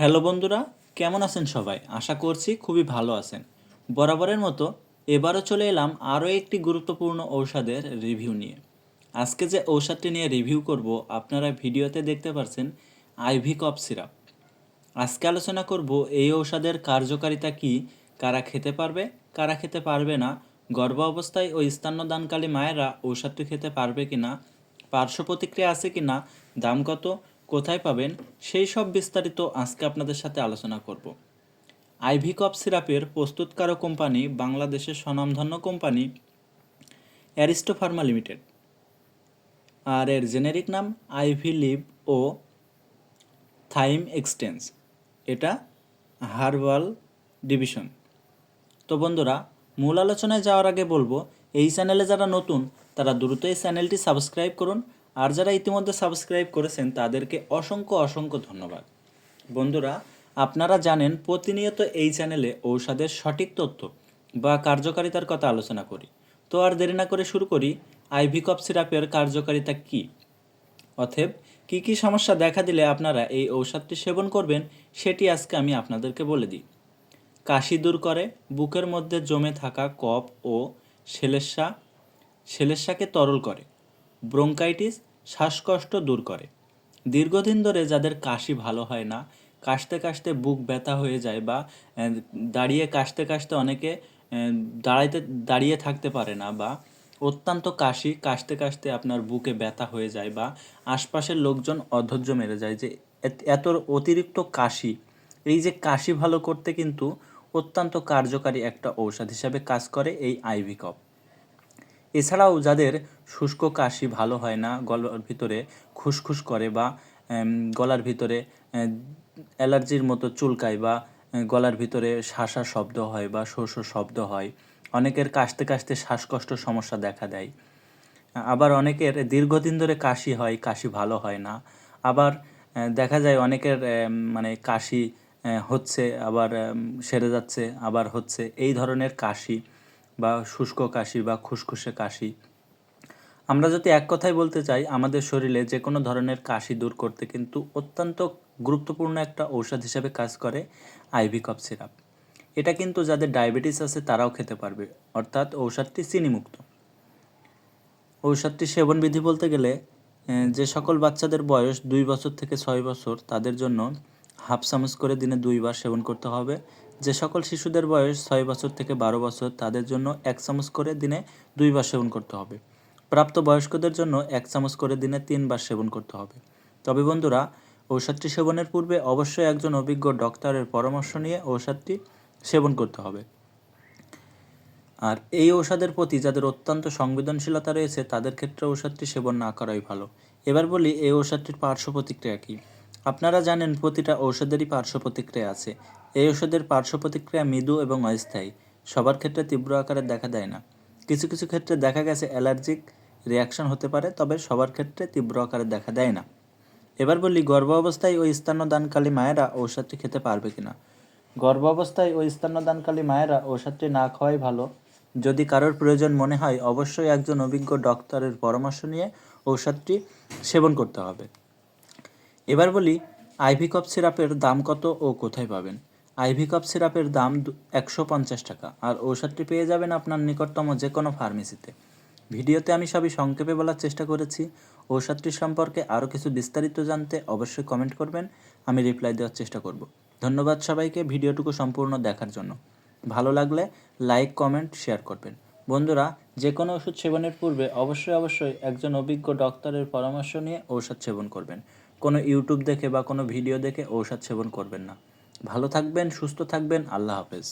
Hello বন্ধুরা, কেমন আছেন সবাই? আশা করছি খুবই ভালো আছেন। বরাবরের মতো এবারও চলে এলাম আরও একটি গুরুত্বপূর্ণ ঔষধের রিভিউ নিয়ে। আজকে যে ঔষধটি নিয়ে রিভিউ করব, আপনারা ভিডিওতে দেখতে পাচ্ছেন আইভি কপ সিরাপ। আজকে আলোচনা করব এই ঔষধের কার্যকারিতা কি, কারা খেতে পারবে, কারা খেতে পারবে না গর্ভ অবস্থায় ও স্তন্যদানকালী মায়েরা ঔষধটি খেতে পারবে কি না পার্শ্ব প্রতিক্রিয়া আছে কি না দাম কত কোথায় পাবেন, সেই সব বিস্তারিত আজকে আপনাদের সাথে আলোচনা করব। আইভি কপ সিরাপের প্রস্তুতকারক কোম্পানি বাংলাদেশের স্বনামধন্য কোম্পানি অ্যারিস্টো ফার্মা লিমিটেড। আর এর জেনেরিক নাম আইভি লিভ ও থাইম এক্সটেন্স। এটা হার্বাল ডিভিশন। তো বন্ধুরা, মূল আলোচনায় যাওয়ার আগে বলব, এই চ্যানেলে যারা নতুন, তারা দ্রুত এই চ্যানেলটি সাবস্ক্রাইব করুন আর যারা ইতিমধ্যে সাবস্ক্রাইব করেছেন, তাদেরকে অসংখ্য অসংখ্য ধন্যবাদ। বন্ধুরা, আপনারা জানেন প্রতিনিয়ত এই চ্যানেলে ঔষধের সঠিক তথ্য বা কার্যকারিতার কথা আলোচনা করি। তো আর দেরি না করে শুরু করি আইভি কপ সিরাপের কার্যকারিতা কী? অতএব, কী কী সমস্যা দেখা দিলে আপনারা এই ঔষধটি সেবন করবেন, সেটি আজকে আমি আপনাদেরকে বলে দিই। কাশি দূর করে, বুকের মধ্যে জমে থাকা কফ ও সেলেসা, সেলেসাকে তরল করে। ব্রোঙ্কাইটিস শ্বাসকষ্ট দূর করে। দীর্ঘদিন ধরে যাদের কাশি ভালো হয় না, কাশতে কাশতে বুক ব্যথা হয়ে যায় বা দাঁড়িয়ে কাশতে কাশতে অনেকে দাঁড়াইতে, দাঁড়িয়ে থাকতে পারে না বা, অত্যন্ত কাশি, কাশতে কাশতে আপনার বুকে ব্যথা হয়ে যায় বা, আশপাশের লোকজন অধৈর্য মেরে যায় যে, এত- অতিরিক্ত কাশি। এই যে কাশি ভালো করতে কিন্তু অত্যন্ত কার্যকারী একটা ঔষধ হিসাবে কাজ করে এই আইভি কপ এছাড়াও যাদের শুষ্ক কাশি ভালো হয় না, গলার ভিতরে খুসখুস করে বা গলার ভিতরে অ্যালার্জির মতো চুলকায় বা গলার ভিতরে শাসা শব্দ হয় বা শো শব্দ হয়, অনেকের কাশতে কাশতে শ্বাসকষ্ট সমস্যা দেখা দেয়। আবার অনেকের দীর্ঘদিন ধরে কাশি হয়, কাশি ভালো হয় না। আবার দেখা যায় অনেকের মানে কাশি হচ্ছে, আবার সেরে যাচ্ছে, আবার হচ্ছে, এই ধরনের কাশি। বা শুষ্ক কাশি বা খুসখুসে কাশি। আমরা যদি এক কথায় বলতে চাই, আমাদের শরীরে যে কোনো ধরনের কাশি দূর করতে কিন্তু অত্যন্ত গুরুত্বপূর্ণ একটা ঔষধ হিসেবে কাজ করে আইভি কপ সিরাপ। এটা কিন্তু যাদের ডায়াবেটিস আছে তারাও খেতে পারবে, অর্থাৎ ঔষধটি চিনিমুক্ত। ঔষধটি সেবন বিধি বলতে গেলে যে সকল বাচ্চাদের বয়স দুই বছর থেকে ছয় বছর, তাদের জন্য হাফ চামচ করে দিনে দুইবার সেবন করতে হবে যে সকল শিশুদের বয়স ছয় বছর থেকে বারো বছর, তাদের জন্য এক চামচ করে দিনে দুইবার সেবন করতে হবে। প্রাপ্ত বয়স্কদের জন্য এক চামচ করে দিনে তিনবার সেবন করতে হবে। তবে বন্ধুরা, ঔষধটি সেবনের পূর্বে অবশ্যই একজন অভিজ্ঞ ডক্টরের পরামর্শ নিয়ে ঔষধটি সেবন করতে হবে। আর এই ঔষধের প্রতি যাদের অত্যন্ত সংবেদনশীলতা রয়েছে, তাদের ক্ষেত্রে ঔষধটি সেবন না করাই ভালো। এবার বলি, এই ঔষধটির পার্শ্ব প্রতিক্রিয়া কী? আপনারা জানেন প্রতিটা ঔষধেরই পার্শ্ব প্রতিক্রিয়া আছে। এই ঔষধের পার্শ্ব প্রতিক্রিয়া মৃদু এবং অস্থায়ী। সবার ক্ষেত্রে তীব্র আকারে দেখা দেয় না। কিছু কিছু ক্ষেত্রে দেখা গেছে অ্যালার্জিক রিয়াকশন হতে পারে, তবে সবার ক্ষেত্রে তীব্র আকারে দেখা দেয় না। এবার বলি গর্ভ অবস্থায় ওই স্তন্যদানকালী মায়েরা ঔষধটি খেতে পারবে কিনা? গর্ভ অবস্থায় ওই স্তন্যদানকালী মায়েরা ঔষধটি না খাওয়াই ভালো। যদি কারোর প্রয়োজন মনে হয়, অবশ্যই একজন অভিজ্ঞ ডক্টরের পরামর্শ নিয়ে ঔষধটি সেবন করতে হবে। এবার বলি, আইভি কপ সিরাপের দাম কত ও কোথায় পাবেন? আইভি কপ সিরাপের দাম একশো পঞ্চাশ টাকা। আর ঔষধটি পেয়ে যাবেন আপনার নিকটতম যে কোনো ফার্মেসিতে। ভিডিওতে আমি সবই সংক্ষেপে বলার চেষ্টা করেছি। ঔষধটি সম্পর্কে আরও কিছু বিস্তারিত জানতে অবশ্যই কমেন্ট করবেন। আমি রিপ্লাই দেওয়ার চেষ্টা করব। ধন্যবাদ সবাইকে ভিডিওটুকু সম্পূর্ণ দেখার জন্য। ভালো লাগলে লাইক, কমেন্ট, শেয়ার করবেন। বন্ধুরা যে কোনো ওষুধ সেবনের পূর্বে অবশ্যই অবশ্যই একজন অভিজ্ঞ ডক্টরের পরামর্শ নিয়ে ঔষধ সেবন করবেন। কোনো ইউটিউব দেখে বা কোনো ভিডিও দেখে ঔষধ সেবন করবেন না। ভালো থাকবেন, সুস্থ থাকবেন, আল্লাহ হাফেজ।